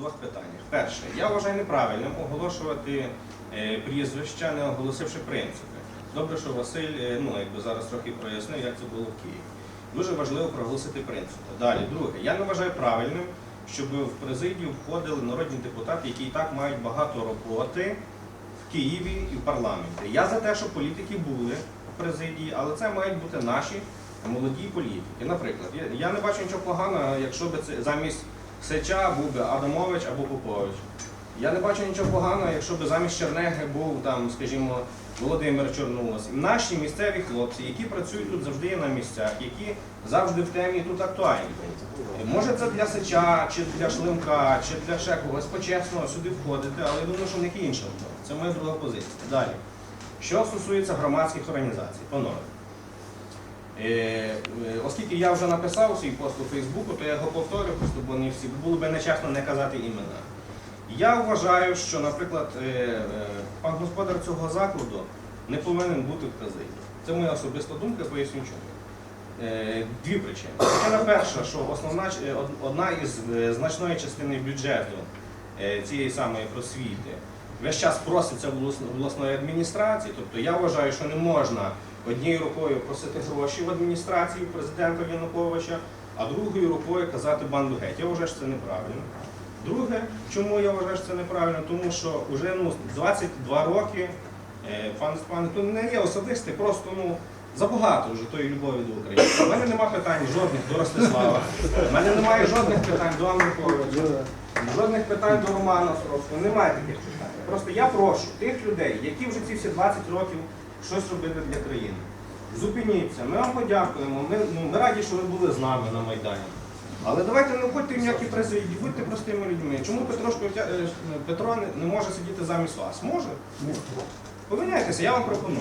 двох питаннях. Перше, я вважаю неправильним оголошувати е, прізвища, не оголосивши принципи. Добре, що Василь е, ну, якби зараз трохи прояснив, як це було в Києві. Дуже важливо проголосити принципи. Далі, друге, я не вважаю правильним, щоб в президію входили народні депутати, які і так мають багато роботи в Києві і в парламенті. Я за те, щоб політики були в президії, але це мають бути наші молоді політики. Наприклад, я, не бачу нічого поганого, якщо б це замість Сеча був Адамович або Попович. Я не бачу нічого поганого, якщо б замість Чернеги був там, скажімо, Володимир Чорноус. Наші місцеві хлопці, які працюють тут завжди на місцях, які завжди в темі тут актуальні. Може це для Сеча, чи для Шлемка, чи для ще когось почесно сюди входити, але я думаю, що в них інша. Це моя друга позиція. Далі. Що стосується громадських організацій, панове. Е, е, Оскільки я вже написав свій пост у Фейсбуку, то я його повторю, просто бо не всі було б нечесно не казати імена. Я вважаю, що, наприклад, е, пан господар цього закладу не повинен бути в президії. Це моя особиста думка, поясню чому. Дві причини. Причина перша, що основна одна із значної частини бюджету цієї самої просвіти весь час проситься в обласної адміністрації. Тобто я вважаю, що не можна однією рукою просити гроші в адміністрації президента Януковича, а другою рукою казати банду геть. Я вважаю, що це неправильно. Друге, чому я вважаю, що це неправильно? Тому що вже ну, 22 роки е, пан Степан то не є особистий, просто ну, забагато вже тої любові до України. У мене немає питань жодних до Ростислава. У мене немає жодних питань до Андруховича. Жодних питань до Романа Островського, немає таких питань. Просто я прошу тих людей, які вже ці всі 20 років щось робили для країни. Зупиніться, ми вам подякуємо. Ми, ну, ми раді, що ви були з нами на Майдані. Але давайте не входьте в ніякі президії, будьте простими людьми. Чому Петрошко, е, Петро не, не може сидіти замість вас? Може? Поміняйтеся, я вам пропоную.